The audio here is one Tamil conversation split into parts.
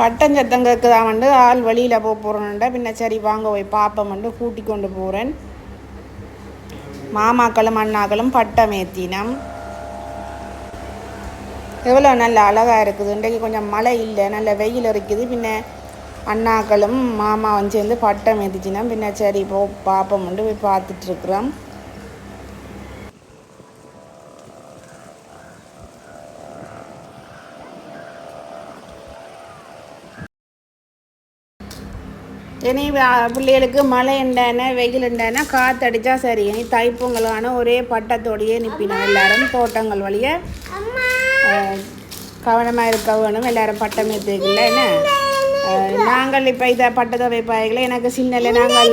பட்டம் சத்தம் கேட்குதான் வந்து ஆள் வழியில் போக போகிறோன்டா பின்ன சரி வாங்க போய் பாப்பம் வந்து கூட்டி கொண்டு போகிறேன் மாமாக்களும் அண்ணாக்களும் பட்டம் ஏற்றினம் எவ்வளோ நல்ல அழகாக இருக்குது. இன்றைக்கு கொஞ்சம் மழை இல்லை. நல்ல வெயில் இருக்குது பின்ன அண்ணாக்களும் மாமாவும் சேர்ந்து பட்டம் ஏற்றிச்சினா பின்ன சரி போ பாப்பம் வந்து போய் பார்த்துட்ருக்குறோம் இனி பிள்ளைகளுக்கு மழை உண்டான வெயில் உண்டான அடித்தா சரி. இனி தைப்பொங்கலான ஒரே பட்டத்தோடையே நிற்பினோம் எல்லாரும் தோட்டங்கள் வழியே கவனமாக இருக்க வேணும். எல்லாரும் பட்டம் ஏற்றுக்கல என்ன? நாங்கள் இப்போ இதை பட்டத்தை பாய்களை எனக்கு சின்னல நாங்கள்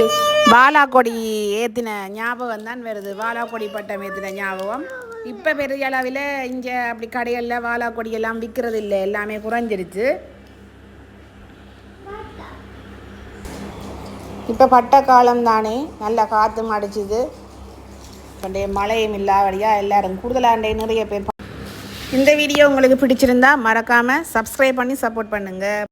வாலாக்கொடி ஏற்றின ஞாபகம் தான் வருது. வாலாக்கொடி பட்டம் ஏற்றின ஞாபகம். இப்போ பெரிய அளவில் இங்கே அப்படி கடைகளில் வாலாக்கொடி எல்லாம் விற்கிறது இல்லை எல்லாமே குறைஞ்சிருச்சு. இப்போ பட்ட காலம் தானே நல்ல காற்றும் அடிச்சுது. பண்டைய மழையும் இல்லாதபடியாக எல்லாரும் கூடுதலாண்டே நிறைய பேர் இந்த வீடியோ உங்களுக்கு பிடிச்சிருந்தா மறக்காமல் சப்ஸ்கிரைப் பண்ணி சப்போர்ட் பண்ணுங்கள்